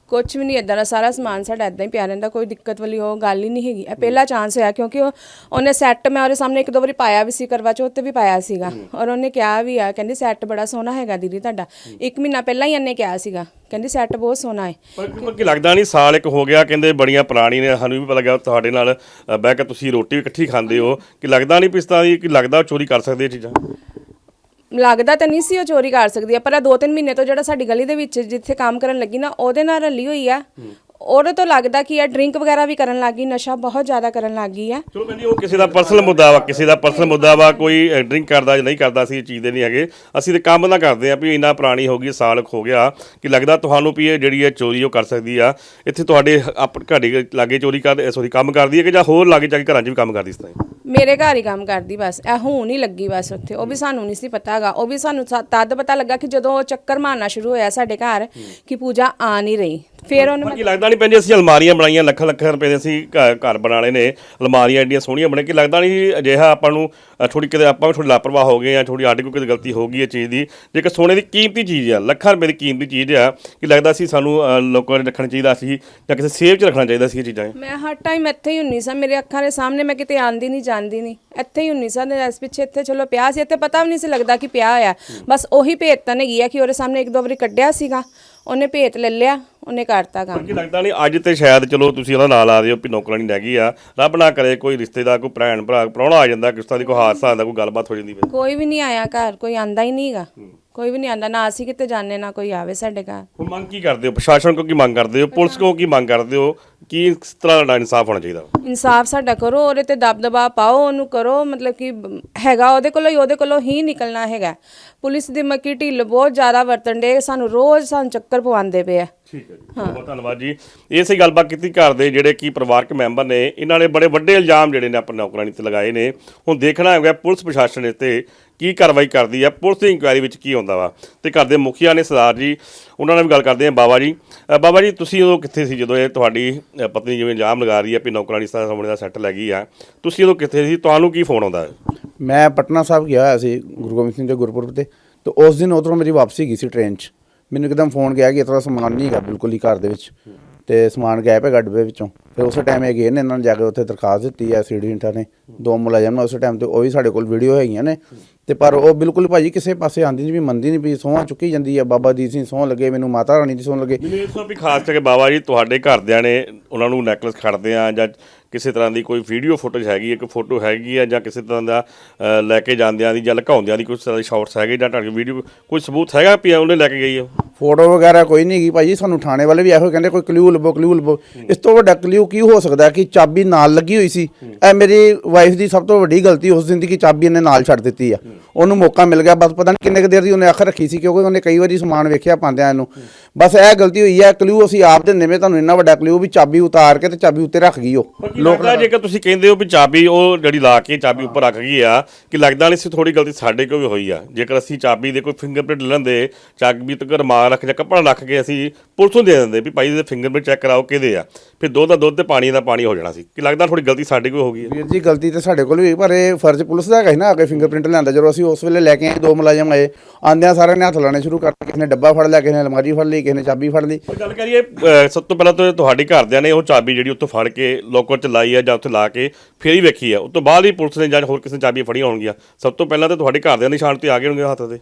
ਕੁਛ ਵੀ ਨਹੀਂ ਏਦਾਂ ਦਾ ਸਾਰਾ ਸਮਾਨ ਸਾਡਾ ਏਦਾਂ ਹੀ ਪਿਆ ਰਹਿੰਦਾ ਕੋਈ ਦਿੱਕਤ ਵਾਲੀ ਉਹ ਗੱਲ ਹੀ ਨਹੀਂ ਹੈਗੀ। ਇਹ ਪਹਿਲਾ ਚਾਂਸ ਹੋਇਆ ਕਿਉਂਕਿ ਉਹ ਉਹਨੇ ਸੈੱਟ ਮੈਂ ਉਹਦੇ ਸਾਹਮਣੇ ਇੱਕ ਦੋ ਵਾਰੀ ਪਾਇਆ ਵੀ ਸੀ ਕਰਵਾ ਚੌਥ ਤੇ ਵੀ ਪਾਇਆ ਸੀਗਾ। ਔਰ ਉਹਨੇ ਕਿਹਾ ਵੀ ਆ ਕਹਿੰਦੀ ਸੈੱਟ ਬੜਾ ਸੋਹਣਾ ਹੈਗਾ ਦੀਦੀ ਤੁਹਾਡਾ। ਇੱਕ ਮਹੀਨਾ ਪਹਿਲਾਂ ਹੀ ਇਹਨੇ ਕਿਹਾ ਸੀਗਾ। ਕਹਿੰਦੀ ਸੈੱਟ ਬਹੁਤ ਸੋਹਣਾ ਹੈ। ਪਰ ਪਰ ਕੀ ਲੱਗਦਾ ਨਹੀਂ ਸਾਲ ਇੱਕ ਹੋ ਗਿਆ ਕਹਿੰਦੇ ਬੜੀਆਂ ਪੁਰਾਣੀ ਨੇ ਸਾਨੂੰ ਵੀ ਪਤਾ ਲੱਗਾ ਤੁਹਾਡੇ ਨਾਲ ਅ, ਬਹਿ ਕੇ ਤੁਸੀਂ ਰੋਟੀ ਵੀ ਇਕੱਠੀ ਖਾਂਦੇ ਹੋ। ਕਿ ਲੱਗਦਾ ਨਹੀਂ ਪਿਸਤਾ ਦੀ ਕਿ ਲੱਗਦਾ ਉਹ ਚੋਰੀ ਕਰ ਸਕਦੇ ਇਹ ਚੀਜ਼ਾਂ? ਲੱਗਦਾ ਤਾਂ ਨਹੀਂ ਸੀ ਉਹ ਚੋਰੀ ਕਰ ਸਕਦੀ ਆ ਪਰ ਆ ਦੋ ਤਿੰਨ ਮਹੀਨੇ ਤੋਂ ਜਿਹੜਾ ਸਾਡੀ ਗਲੀ ਦੇ ਵਿੱਚ ਜਿੱਥੇ ਕੰਮ ਕਰਨ ਲੱਗੀ ਨਾ ਉਹਦੇ ਨਾਲ ਰਲੀ ਹੋਈ ਆ। ਉਹਦੇ ਤੋਂ ਲੱਗਦਾ ਕਿ ਇਹ ਡਰਿੰਕ ਵਗੈਰਾ ਵੀ ਕਰਨ ਲੱਗੀ ਨਸ਼ਾ ਬਹੁਤ ਜ਼ਿਆਦਾ ਕਰਨ ਲੱਗੀ ਆ। ਚਲੋ ਕਹਿੰਦੀ ਉਹ ਕਿਸੇ ਦਾ ਪਰਸਨਲ ਮੁੱਦਾ ਵਾ ਕਿਸੇ ਦਾ ਪਰਸਨਲ ਮੁੱਦਾ ਵਾ ਕੋਈ ਡਰਿੰਕ ਕਰਦਾ ਜਾਂ ਨਹੀਂ ਕਰਦਾ ਅਸੀਂ ਇਹ ਚੀਜ਼ ਦੇ ਨਹੀਂ ਹੈਗੇ। ਅਸੀਂ ਤੇ ਕੰਮ ਨਾ ਕਰਦੇ ਆ ਵੀ ਇੰਨਾ ਪੁਰਾਣੀ ਹੋ ਗਈ ਸਾਲ ਕੁ ਹੋ ਗਿਆ ਕਿ ਲੱਗਦਾ ਤੁਹਾਨੂੰ ਵੀ ਇਹ ਜਿਹੜੀ ਹੈ ਚੋਰੀ ਉਹ ਕਰ ਸਕਦੀ ਆ। ਇੱਥੇ ਤੁਹਾਡੇ ਆਪ ਘਾੜੇ ਲਾਗੇ ਚੋਰੀ ਕਰ ਸੋਰੀ ਕੰਮ ਕਰਦੀ ਹੈ ਕਿ ਜਾਂ ਹੋਰ ਲਾਗੇ ਜਾ ਕੇ ਘਰਾਂ 'ਚ ਵੀ ਕੰਮ ਕਰਦੀ ਇਸ ਤਰ੍ਹਾਂ ਹੀ? ਮੇਰੇ ਘਰ ਹੀ ਕੰਮ ਕਰਦੀ ਬਸ ਇਹ ਹੁਣ ਹੀ ਲੱਗੀ ਬਸ ਉੱਥੇ ਉਹ ਵੀ ਸਾਨੂੰ ਨਹੀਂ ਸੀ ਪਤਾ ਹੈਗਾ ਉਹ ਵੀ ਸਾਨੂੰ ਸਾ- ਤਦ ਪਤਾ ਲੱਗਾ ਕਿ ਜਦੋਂ ਉਹ ਚੱਕਰ ਮਾਰਨਾ ਸ਼ੁਰੂ ਹੋਇਆ ਸਾਡੇ ਘਰ ਕਿ ਪੂਜਾ ਆ ਨਹੀਂ ਰਹੀ। ਫਿਰ ਉਹਨੇ ਪਰ ਕੀ ਲੱਗਦਾ ਨਹੀਂ ਪੈਂਦੀ ਅਸੀਂ ਅਲਮਾਰੀਆਂ ਬਣਾਈਆਂ ਲੱਖਾਂ ਲੱਖਾਂ ਰੁਪਏ ਦੇ ਅਸੀਂ ਘ- ਘਰ ਬਣਾ ਲਏ ਨੇ। ਅਲਮਾਰੀਆਂ ਐਡੀਆਂ ਸੋਹਣੀਆਂ ਬਣੇ। ਕਿ ਲੱਗਦਾ ਨਹੀਂ ਅਜਿਹਾ ਆਪਾਂ ਨੂੰ ਥੋੜੀ ਕਿਤੇ ਆਪਾਂ ਵੀ ਥੋੜੀ ਲਾਪਰਵਾਹ ਹੋ ਗਏ ਆ ਥੋੜੀ ਕੋਲ ਕਿਤੇ ਗਲਤੀ ਹੋ ਗਈ ਇਹ ਚੀਜ਼ ਦੀ। ਜੇਕਰ ਸੋਨੇ ਦੀ ਕੀਮਤੀ ਚੀਜ਼ ਆ ਲੱਖਾਂ ਰੁਪਏ ਦੀ ਕੀਮਤੀ ਚੀਜ਼ ਆ ਕਿ ਲੱਗਦਾ ਸੀ ਸਾਨੂੰ ਅ, ਲੋਕਾਂ ਨੇ ਰੱਖਣਾ ਚਾਹੀਦਾ ਸੀ ਜਾਂ ਕਿਸੇ ਸੇਫ 'ਚ ਰੱਖਣਾ ਚਾਹੀਦਾ ਸੀ ਇਹ ਚੀਜ਼ਾਂ? ਮੈਂ ਹਰ ਟਾਈਮ ਇੱਥੇ ਹੀ ਹੁੰਨੀ ਸਾਂ। ਮੇਰੇ ਅੱਖਾਂ ਦੇ ਸਾਹਮਣੇ ਮੈਂ ਕਿਤੇ ਆਂਦੀ ਨਹੀਂ ਜਾਂਦੀ ਨਹੀਂ। ਇੱਥੇ ਹੀ ਹੁੰਨੀ ਸਾਂ। ਇਸ ਪਿੱਛੇ ਇੱਥੇ ਚਲੋ ਪਿਆ ਸੀ। ਇੱਥੇ ਪਤਾ ਵੀ ਨਹੀਂ ਸੀ ਲੱਗਦਾ ਕਿ ਪਿਆ ਹੋਇਆ। ਬਸ ਉਹੀ ਭੇਤ ਤਾਂ ਨਹੀਂ ਗਿਆ ਕਿ ਉਹਦੇ ਸਾਹਮਣੇ ਇੱਕ ਦੋ ਵਾਰੀ ਕੱਢਿਆ ਸੀਗਾ। ਉਹਨੇ ਭੇਤ ਲੈ ਲਿਆ ਉਹਨੇ ਕਰਤਾ ਕੰਮ। ਕਿ ਲੱਗਦਾ ਨਹੀਂ ਅੱਜ ਤੇ ਸ਼ਾਇਦ ਚਲੋ ਤੁਸੀਂ ਉਹਦਾ ਨਾਂ ਲਾ ਦਿਓ ਵੀ ਨੌਕਰਾਨੀ ਰਹਿ ਗਈ ਆ। ਰੱਬ ਨਾ ਕਰੇ ਕੋਈ ਰਿਸ਼ਤੇਦਾਰ ਕੋਈ ਭੈਣ ਭਰਾ ਪ੍ਰਾਹੁਣਾ ਆ ਜਾਂਦਾ ਕਿਸ ਤਰ੍ਹਾਂ ਦੀ ਕੋਈ ਹਾਦਸਾ ਆਉਂਦਾ ਕੋਈ ਗੱਲਬਾਤ ਹੋ ਜਾਂਦੀ ਵੇ ਕੋਈ ਵੀ ਨਹੀਂ ਆਇਆ ਘਰ ਕੋਈ ਆਂਦਾ ਹੀ ਨਹੀਂਗਾ ਕੋਈ ਵੀ ਨਹੀਂ ਆਂਦਾ ਨਾ ਅਸੀਂ ਕਿਤੇ ਜਾਣੇ ਨਾ ਕੋਈ ਆਵੇ ਸਾਡੇ ਘਰ। ਹੁਣ ਮੰਗ ਕੀ ਕਰਦੇ ਹੋ? ਪ੍ਰਸ਼ਾਸਨ ਕੋਲ ਕੀ ਮੰਗ ਕਰਦੇ ਹੋ? ਪੁਲਿਸ ਕੋਲ ਕੀ ਮੰਗ ਕਰਦੇ ਹੋ? ਕੀ ਇਸ ਤਰ੍ਹਾਂ ਦਾ ਇਨਸਾਫ ਹੋਣਾ ਚਾਹੀਦਾ? ਇਨਸਾਫ ਸਾਡਾ ਕਰੋ ਉਹਦੇ ਤੇ ਦਬਦਬਾ ਪਾਓ ਉਹਨੂੰ ਕਰੋ ਮਤਲਬ ਕਿ ਹੈਗਾ ਉਹਦੇ ਕੋਲੋਂ ਹੀ ਉਹਦੇ ਕੋਲੋਂ ਹੀ ਨਿਕਲਣਾ ਹੈਗਾ। ਪੁਲਿਸ ਦੀ ਮੱਕੀ ਢਿੱਲ ਬਹੁਤ ਜ਼ਿਆਦਾ ਵਰਤਣ ਦੇ ਸਾਨੂੰ ਰੋਜ਼ ਸਾਨੂੰ ਚੱਕਰ ਪਵਾਉਂਦੇ ਪਏ ਆ। ਠੀਕ ਹੈ ਜੀ ਬਹੁਤ ਧੰਨਵਾਦ ਜੀ। ਇਸੇ ਗੱਲਬਾਤ ਕੀਤੀ ਘਰ ਦੇ ਜਿਹੜੇ ਕੀ ਪਰਿਵਾਰਕ ਮੈਂਬਰ ਨੇ ਇਹਨਾਂ ਨੇ ਬੜੇ ਵੱਡੇ ਇਲਜ਼ਾਮ ਜਿਹੜੇ ਨੇ ਆਪਣੇ ਨੌਕਰਾਨੀ ਤੇ ਲਗਾਏ ਨੇ। ਹੁਣ ਦੇਖਣਾ ਹੈਗਾ ਪੁਲਿਸ ਪ੍ਰਸ਼ਾਸਨ ਤੇ ਕੀ ਕਾਰਵਾਈ ਕਰਦੀ ਹੈ ਪੁਲਿਸ ਦੀ ਇਨਕੁਆਇਰੀ ਵਿੱਚ ਕੀ ਹੁੰਦਾ ਵਾ? ਤੇ ਘਰ ਦੇ ਮੁਖੀਆ ਨੇ ਸਰਦਾਰ ਜੀ ਉਹਨਾਂ ਨਾਲ ਵੀ ਗੱਲ ਕਰਦੇ ਹਾਂ। ਬਾਬਾ ਜੀ ਅ, ਬਾਬਾ ਜੀ ਤੁਸੀਂ ਉਦੋਂ ਕਿੱਥੇ ਸੀ ਜਦੋਂ ਇਹ ਤੁਹਾਡੀ ਅ, ਪਤਨੀ ਜਿਵੇਂ ਇਲਜ਼ਾਮ ਲਗਾ ਰਹੀ ਹੈ ਵੀ ਨੌਕਰਾਨੀ ਸਦਾ ਸਾਹਮਣੇ ਦਾ ਸੈੱਟ ਲੱਗੀ ਆ ਤੁਸੀਂ ਉਦੋਂ ਕਿੱਥੇ ਸੀ? ਤੁਹਾਨੂੰ ਕੀ ਫੋਨ ਆਉਂਦਾ? ਹੈ ਮੈਂ ਪਟਨਾ ਸਾਹਿਬ ਗਿਆ ਹੋਇਆ ਸੀ ਗੁਰੂ ਗੋਬਿੰਦ ਸਿੰਘ ਦੇ ਗੁਰਪੁਰਬ ਤੇ ਤੇ ਉਸ ਦਿਨ ਉਧਰੋਂ ਮੇਰੀ ਵਾਪਸੀ ਗਈ ਸੀ ਟ੍ਰੇਨ 'ਚ। ਮੈਨੂੰ ਇੱਕਦਮ ਫੋਨ ਗਿਆ ਕਿ ਇਸ ਤਰ੍ਹਾਂ ਸਮਾਨ ਨਹੀਂ ਹੈਗਾ ਬਿਲਕੁਲ ਹੀ ਘਰ ਦੇ ਵਿੱਚ। ਤੇ ਸਮਾਨ ਗਾਇਬ ਹੈ ਡੱਬੇ ਵਿੱਚੋਂ। ਫਿਰ ਉਸੇ ਟਾਈਮ ਇਹ ਗਏ ਨੇ ਇਹਨਾਂ ਨੇ ਜਾ ਕੇ ਉੱਥੇ ਦਰਖਾਸਤ ਦਿੱਤੀ ਹੈ ਸੀਡੀ ਇੰਟਰ ਨੇ ਦੋ ਮੁਲਾਜ਼ਮ ਨੇ ਉਸੇ ਟਾਈਮ ਤੇ ਉਹ ਵੀ ਸਾਡੇ ਕੋਲ ਵੀਡੀਓ ਹੈਗੀਆਂ ਨੇ। ਤੇ ਪਰ ਉਹ ਬਿਲਕੁਲ ਭਾਜੀ ਕਿਸੇ ਪਾਸੇ ਆਂਦੀ ਨਹੀਂ ਵੀ ਮੰਨਦੀ ਨਹੀਂ ਵੀ ਸੋਹਾਂ ਚੁੱਕੀ ਜਾਂਦੀ ਹੈ ਬਾਬਾ ਦੀਪ ਸਿੰਘ ਸੋਹ ਲੱਗੇ ਮੈਨੂੰ ਮਾਤਾ ਰਾਣੀ ਦੀ ਸੋਹ ਲੱਗੇ। ਇਸ ਤੋਂ ਵੀ ਖਾਸ ਕਰਕੇ ਬਾਬਾ ਜੀ ਤੁਹਾਡੇ ਘਰਦਿਆਂ ਨੇ ਉਹਨਾਂ ਨੂੰ ਨੈਕਲੇਸ ਖੜਦੇ ਆ ਜਾਂ ਕਿਸੇ ਤਰ੍ਹਾਂ ਦੀ ਕੋਈ ਵੀਡੀਓ ਫੁਟੇਜ ਹੈਗੀ ਹੈ ਕੋਈ ਫੋਟੋ ਹੈਗੀ ਹੈ ਜਾਂ ਕਿਸੇ ਤਰ੍ਹਾਂ ਦਾ ਲੈ ਕੇ ਜਾਂਦਿਆਂ ਦੀ ਜਾਂ ਲੁਕਾਉਂਦਿਆਂ ਦੀ ਕੋਈ ਤਰ੍ਹਾਂ ਦੀ ਸ਼ਾਰਟਸ ਹੈਗੇ ਜਾਂ ਤੁਹਾਡੀ ਵੀਡੀਓ ਕੋਈ ਸਬੂਤ ਹੈਗਾ ਵੀ ਉਹਨੇ ਲੈ ਕੇ ਗਈ ਹੈ ਫੋਟੋ ਵਗੈਰਾ ਕੋਈ ਨਹੀਂ ਹੈਗੀ ਭਾਜੀ ਸਾਨੂੰ ਥਾਣੇ ਵਾਲੇ ਵੀ ਇਹੋ ਕਹਿੰਦੇ ਕੋਈ ਕਲੂ ਲੱਭੋ ਕਲੂ ਲੱਭੋ। ਇਸ ਤੋਂ ਵੱਡਾ ਕਲੂ ਕੀ ਹੋ ਸਕਦਾ ਕਿ ਚਾਬੀ ਨਾਲ ਲੱਗੀ ਹੋਈ ਸੀ। ਇਹ ਮੇਰੀ ਵਾਈਫ ਦੀ ਸਭ ਤੋਂ ਵੱਡੀ ਗਲਤੀ ਉਸ ਦਿਨ ਦੀ ਕਿ ਚਾਬੀ ਇਹਨੇ ਨਾਲ ਛੱਡ ਦਿੱਤੀ ਆ। ਉਹਨੂੰ ਮੌਕਾ ਮਿਲ ਗਿਆ ਬਸ ਪਤਾ ਨਹੀਂ ਕਿੰਨੇ ਕੁ ਦੇਰ ਦੀ ਉਹਨੇ ਅੱਖ ਰੱਖੀ ਸੀ ਕਿਉਂਕਿ ਉਹਨੇ ਕਈ ਵਾਰੀ ਸਮਾਨ ਵੇਖਿਆ ਪਾਉਂਦਿਆਂ ਇਹਨੂੰ। ਬਸ ਇਹ ਗਲਤੀ ਹੋਈ ਹੈ ਕਲੂ ਅਸੀਂ ਆਪ ਦਿੰਦੇ ਵੇ ਤੁਹਾਨੂੰ ਇੰਨਾ ਵੱਡਾ ਕਲੂ ਵੀ ਚਾਬੀ ਉਤਾਰ ਕੇ ਤੇ ਚਾਬੀ ਉੱਤੇ ਰੱਖ ਗਈ ਉਹ। ਲੱਗਦਾ ਜੇਕਰ ਤੁਸੀਂ ਕਹਿੰਦੇ ਹੋ ਵੀ ਚਾਬੀ ਉਹ ਜਿਹੜੀ ਲਾ ਕੇ ਚਾਬੀ ਉੱਪਰ ਰੱਖ ਗਈ ਆ ਕਿ ਲੱਗਦਾ ਨਹੀਂ ਸੀ ਥੋੜੀ ਗਲਤੀ ਸਾਡੇ ਕੋਲ ਵੀ ਹੋਈ ਆ। ਜੇਕਰ ਅਸੀਂ ਚਾਬੀ ਦੇ ਕੋਈ ਫਿੰਗਰਪ੍ਰਿੰਟ ਲੈਂਦੇ ਚਾਬੀ ਤੇ ਰੁਮਾਲ ਰੱਖ ਜਾਂ ਕੱਪੜਾ ਰੱਖ ਕੇ ਅਸੀਂ ਪੁਲਿਸ ਨੂੰ ਦੇ ਦਿੰਦੇ ਵੀ ਭਾਈ ਇਹਦੇ ਫਿੰਗਰਪ੍ਰਿੰਟ ਚੈੱਕ ਕਰਾਓ ਕਿਹਦੇ ਆ। ਫਿਰ ਦੁੱਧ ਦਾ ਦੁੱਧ ਤੇ ਪਾਣੀ ਦਾ ਪਾਣੀ ਹੋ ਜਾਣਾ ਸੀ। ਕਿ ਲੱਗਦਾ ਥੋੜੀ ਗਲਤੀ ਸਾਡੀ ਕੋਈ ਹੋ ਗਈ ਹੈ? ਵੀਰ ਜੀ ਗਲਤੀ ਤੇ ਸਾਡੇ ਕੋਲ ਵੀ ਹੋਈ ਪਰ ਇਹ ਫਰਜ਼ ਪੁਲਿਸ ਦਾ ਹੈਗਾ ਸੀ ਨਾ ਆ ਕੇ ਫਿੰਗਰਪ੍ਰਿੰਟ ਲਿਆਂਦਾ। ਜਦੋਂ ਅਸੀਂ ਉਸ ਵੇਲੇ ਲੈ ਕੇ ਆਏ ਦੋ ਮੁਲਾਜ਼ਮ ਆਏ ਆਂਦਿਆਂ ਸਾਰਿਆਂ ਨੇ ਹੱਥ ਲਾਣੇ ਸ਼ੁਰੂ ਕਰਤੇ। ਕਿਸੇ ਨੇ ਡੱਬਾ ਫੜ ਲਿਆ ਕਿਸੇ ਨੇ ਅਲਮਾਰੀ ਫੜ ਲਈ ਕਿਸੇ ਨੇ ਚਾਬੀ ਫੜ ਲਈ। ਪਰ ਗੱਲ ਕਰੀਏ ਅਹ, ਸਭ ਤੋਂ ਪਹਿਲਾਂ ਤਾਂ ਤੁਹਾਡੇ ਘਰਦਿਆਂ ਨੇ ਉਹ ਚਾਬੀ ਜਿਹੜੀ ਉੱਥੋਂ ਫੜ ਕੇ ਲੋਕਰ ਚ ਲਾਈ ਹੈ ਜਾਂ ਉੱਥੇ ਲਾ ਕੇ ਫੇਰ ਹੀ ਵੇਖੀ ਹੈ। ਉਸ ਤੋਂ ਬਾਅਦ ਹੀ ਪੁਲਿਸ ਨੇ ਜਾਂ ਹੋਰ ਕਿਸੇ ਨੇ ਚਾਬੀਆਂ ਫੜੀਆਂ ਹੋਣਗੀਆਂ। ਸਭ ਤੋਂ ਪਹਿਲਾਂ ਤਾਂ ਤੁਹਾਡੇ ਘਰਦਿਆਂ ਦੇ ਨਿਸ਼ਾਨ ਤੇ ਆ ਗਏ ਹੋਣਗੇ ਹੱਥ ਤੇ।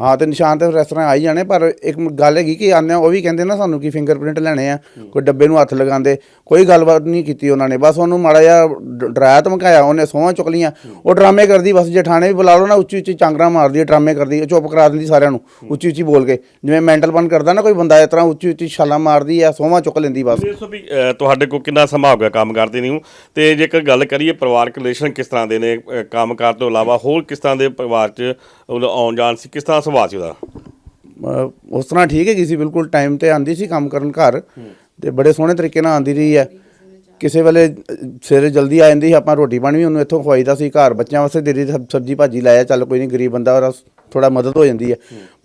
ਹਾਂ ਤੇ ਨਿਸ਼ਾਨ ਤੇ ਇਸ ਤਰ੍ਹਾਂ ਆਈ ਜਾਣੇ ਪਰ ਇੱਕ ਗੱਲ ਹੈਗੀ ਕਿ ਆਂਦਿਆਂ ਉਹ ਵੀ ਕਹਿੰਦੇ ਨਾ ਸਾਨੂੰ ਕਿ ਫਿੰਗਰਪ੍ਰਿੰਟ ਲੈਣੇ ਆ ਕੋਈ ਡੱਬੇ ਨੂੰ ਹੱਥ ਲਗਾਉਂਦੇ ਕੋਈ ਗੱਲਬਾਤ ਨਹੀਂ ਕੀਤੀ ਉਹਨਾਂ ਨੇ ਬਸ ਉਹਨੂੰ ਮਾੜਾ ਜਿਹਾ ਡਰਾਇਆ ਧਮਕਾਇਆ ਉਹਨੇ ਸੋਹਾਂ ਚੁੱਕ ਲੀਆਂ ਉਹ ਡਰਾਮੇ ਕਰਦੀ ਬਸ ਜੇ ਥਾਣੇ ਵੀ ਬੁਲਾ ਲਓ ਨਾ ਉੱਚੀ ਉੱਚੀ ਚਾਂਗਰਾ ਮਾਰਦੀ ਹੈ ਡਰਾਮੇ ਕਰਦੀ ਹੈ ਚੁੱਪ ਕਰਾ ਦਿੰਦੀ ਸਾਰਿਆਂ ਨੂੰ ਉੱਚੀ ਉੱਚੀ ਬੋਲ ਕੇ। ਜਿਵੇਂ ਮੈਂਟਲ ਬੰਦ ਕਰਦਾ ਨਾ ਕੋਈ ਬੰਦਾ ਇਸ ਤਰ੍ਹਾਂ ਉੱਚੀ ਉੱਚੀ ਛਾਲਾਂ ਮਾਰਦੀ ਆ ਸੋਹਾਂ ਚੁੱਕ ਲੈਂਦੀ ਬਸ। ਦੱਸੋ ਵੀ ਤੁਹਾਡੇ ਕੋਲ ਕਿੰਨਾ ਸਮਾਂ ਹੋ ਗਿਆ ਕੰਮ ਕਰਦੇ ਨੂੰ? ਤੇ ਜੇਕਰ ਗੱਲ ਕਰੀਏ ਪਰਿਵਾਰਕ ਰਿਲੇਸ਼ਨ ਕਿਸ ਤਰ੍ਹਾਂ ਦੇ ਨੇ ਅਹ, ਕੰਮਕਾਰ ਤੋਂ ਇਲਾਵਾ ਹੋਰ ਕਿਸ ਤਰ੍ਹਾਂ ਦੇ ਪਰਿਵਾਰ 'ਚ ਉਹਦਾ ਆਉਣ ਜਾਣ ਸੀ ਕਿਸ ਤਰ੍ਹਾਂ ਸੁਭਾਅ ਸੀ ਉਹਦਾ? ਅਹ ਉਸ ਤਰ੍ਹਾਂ ਠੀਕ ਹੈਗੀ ਸੀ ਬਿਲਕੁਲ ਟਾਈਮ ਤੇ ਆਂਦੀ ਸੀ ਕੰਮ ਕਰਨ ਘਰ ਤੇ ਬੜੇ ਸੋਹਣੇ ਤਰੀਕੇ ਨਾਲ ਆਂਦੀ ਰਹੀ ਹੈ। ਕਿਸੇ ਵੇਲੇ ਅਹ, ਸਵੇਰੇ ਜਲਦੀ ਆ ਜਾਂਦੀ ਸੀ ਆਪਾਂ ਰੋਟੀ ਪਾਣੀ ਵੀ ਉਹਨੂੰ ਇੱਥੋਂ ਖਵਾਈਦਾ ਸੀ ਘਰ ਬੱਚਿਆਂ ਵਾਸਤੇ ਦੇਰੀ ਦੀ ਸਬਜੀ ਭਾਜੀ ਲਾਇਆ ਚੱਲ ਕੋਈ ਨਹੀਂ ਗਰੀਬ ਬੰਦਾ ਉਹਦਾ ਥੋੜਾ ਮਦਦ ਹੋ ਜਾਂਦੀ ਹੈ।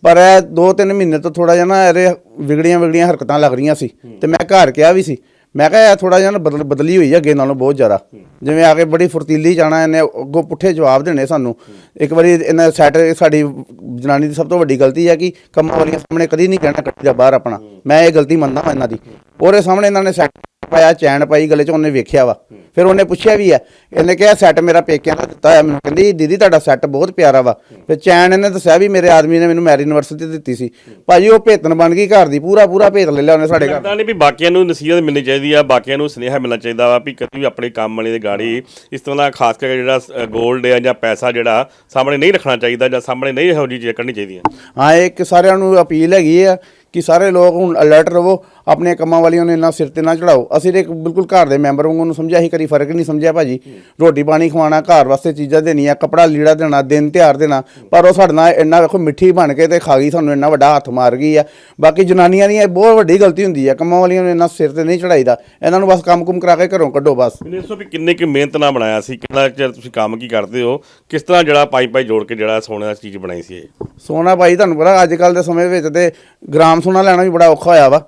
ਪਰ ਇਹ ਦੋ ਤਿੰਨ ਮਹੀਨੇ ਤੋਂ ਥੋੜਾ ਜਿਹਾ ਨਾ ਇਹਦੇ ਵਿਗੜੀਆਂ ਵਿਗੜੀਆਂ ਹਰਕਤਾਂ ਲੱਗ ਰਹੀਆਂ ਸੀ ਤੇ ਮੈਂ ਘਰ ਕਿਹਾ ਵੀ ਸੀ ਮੈਂ ਕਿਹਾ ਇਹ ਥੋੜਾ ਜਿਹਾ ਨਾ ਬਦਲ, ਬਦਲੀ ਹੋਈ ਹੈ ਅੱਗੇ ਨਾਲੋਂ ਬਹੁਤ ਜ਼ਿਆਦਾ। ਜਿਵੇਂ ਆ ਕੇ ਬੜੀ ਫੁਰਤੀਲੀ ਜਾਣਾ, ਇਹਨੇ ਅੱਗੋਂ ਪੁੱਠੇ ਜਵਾਬ ਦੇਣੇ ਸਾਨੂੰ। ਇੱਕ ਵਾਰੀ ਇਹਨਾਂ ਸੈਟ, ਸਾਡੀ ਜਨਾਨੀ ਦੀ ਸਭ ਤੋਂ ਵੱਡੀ ਗਲਤੀ ਹੈ ਕਿ ਕੰਮਾਂ ਵਾਲੀਆਂ ਸਾਹਮਣੇ ਕਦੀ ਨਹੀਂ ਕਹਿਣਾ ਕੱਟੀ ਦਾ ਬਾਹਰ ਆਪਣਾ। ਮੈਂ ਇਹ ਗਲਤੀ ਮੰਨਦਾ ਹਾਂ ਇਹਨਾਂ ਦੀ। ਉਹਦੇ ਸਾਹਮਣੇ ਇਹਨਾਂ ਨੇ ਸੈੱਟ ਪਾਇਆ ਚੈਨ ਪਾਈ ਗਲੇ 'ਚ ਉਹਨੇ ਵੇਖਿਆ ਵਾ। ਫਿਰ ਉਹਨੇ ਪੁੱਛਿਆ ਵੀ ਹੈ ਇਹਨੇ ਕਿਹਾ ਸੈੱਟ ਮੇਰਾ ਪੇਕਿਆਂ ਦਾ ਦਿੱਤਾ ਹੋਇਆ। ਮੈਨੂੰ ਕਹਿੰਦੀ ਦੀਦੀ ਤੁਹਾਡਾ ਸੈੱਟ ਬਹੁਤ ਪਿਆਰਾ ਵਾ। ਫਿਰ ਚੈਨ ਇਹਨੇ ਦੱਸਿਆ ਵੀ ਮੇਰੇ ਆਦਮੀ ਨੇ ਮੈਨੂੰ ਮੈਰੀ ਯੂਨੀਵਰਸਿਟੀ ਦਿੱਤੀ ਸੀ। ਭਾਜੀ ਉਹ ਭੇਤਨ ਬਣ ਗਈ ਘਰ ਦੀ ਪੂਰਾ ਪੂਰਾ ਭੇਤ ਲੈ ਲਿਆ ਉਹਨੇ ਸਾਡੇ ਘਰ। ਲੱਗਦਾ ਨਹੀਂ ਵੀ ਬਾਕੀਆਂ ਨੂੰ ਨਸੀਹਤ ਮਿਲਣੀ ਚਾਹੀਦੀ ਆ ਬਾਕੀਆਂ ਨੂੰ ਸੁਨੇਹਾ ਮਿਲਣਾ ਚਾਹੀਦਾ ਵਾ ਵੀ ਕਦੀ ਵੀ ਆਪਣੇ ਕੰਮ ਵਾਲੇ ਦੀ ਗਾੜੀ ਇਸ ਤਰ੍ਹਾਂ ਦਾ ਖਾਸ ਕਰਕੇ ਜਿਹੜਾ 골ਡ ਹੈ ਜਾਂ ਪੈਸਾ ਜਿਹੜਾ ਸਾਹਮਣੇ ਨਹੀਂ ਰੱਖਣਾ ਚਾਹੀਦਾ ਜਾਂ ਸਾਹਮਣੇ ਨਹੀਂ ਇਹੋ ਜਿਹੀ ਚੀਜ਼ਾਂ ਕੱਢਣੀ ਚਾਹੀਦੀਆਂ। ਹਾਂ ਇੱਕ ਸਾਰਿਆਂ ਨੂੰ ਅਪੀਲ ਹੈਗੀ ਆ ਕਿ ਸਾਰੇ ਲੋਕ ਹੁਣ ਅਲਰਟ ਰਹੋ। ਆਪਣੇ ਕੰਮਾਂ ਵਾਲੀਆਂ ਨੂੰ ਇੰਨਾ ਸਿਰ ਤੇ ਨਾ ਚੜਾਓ। ਅਸੀਂ ਤੇ ਇੱਕ ਬਿਲਕੁਲ ਘਰ ਦੇ ਮੈਂਬਰ ਵਾਂਗੂ ਨੂੰ ਸਮਝਿਆ ਹੀ ਕਰੀ ਫ਼ਰਕ ਨਹੀਂ ਸਮਝਿਆ ਭਾਜੀ। ਰੋਟੀ ਪਾਣੀ ਖਵਾਉਣਾ ਘਰ ਵਾਸਤੇ ਚੀਜ਼ਾਂ ਦੇਣੀਆਂ ਕਪੜਾ ਲੀੜਾ ਦੇਣਾ ਦਿਨ ਤਿਉਹਾਰ ਦੇਣਾ। ਪਰ ਉਹ ਸਾਡੇ ਨਾਲ ਇੰਨਾ ਵੇਖੋ ਮਿੱਠੀ ਬਣ ਕੇ ਤੇ ਖਾ ਗਈ ਸਾਨੂੰ ਇੰਨਾ ਵੱਡਾ ਹੱਥ ਮਾਰ ਗਈ ਆ। ਬਾਕੀ ਜਨਾਨੀਆਂ ਦੀ ਇਹ ਬਹੁਤ ਵੱਡੀ ਗਲਤੀ ਹੁੰਦੀ ਆ ਕੰਮਾਂ ਵਾਲੀਆਂ ਨੂੰ ਇੰਨਾ ਸਿਰ ਤੇ ਨਹੀਂ ਚੜਾਈਦਾ। ਇਹਨਾਂ ਨੂੰ ਬਸ ਕੰਮ ਕੁਮ ਕਰਾ ਕੇ ਘਰੋਂ ਕੱਢੋ ਬਸ। ਮੈਨੂੰ ਦੱਸੋ ਵੀ ਕਿੰਨੇ ਕਿ ਮਿਹਨਤ ਨਾਲ ਬਣਾਇਆ ਸੀ ਕਿੰਨਾ ਚਿਰ ਤੁਸੀਂ ਕੰਮ ਕੀ ਕਰਦੇ ਹੋ ਕਿਸ ਤਰ੍ਹਾਂ ਜਿਹੜਾ ਪਾਈ ਪਾਈ ਜੋੜ ਕੇ ਜਿਹੜਾ ਸੋਨੇ ਦਾ ਚੀਜ਼ ਬਣਾਈ ਸੀ ਇਹ? ਸੋਨਾ ਭਾਈ ਤੁਹਾਨੂੰ ਪਤਾ ਅੱਜ ਕੱਲ ਦੇ ਸਮੇਂ ਵਿੱਚ ਤੇ ਗ੍ਰਾਮ ਸੋਨਾ ਲੈਣਾ ਵੀ ਬੜਾ ਔਖਾ ਹੋਇਆ ਵਾ।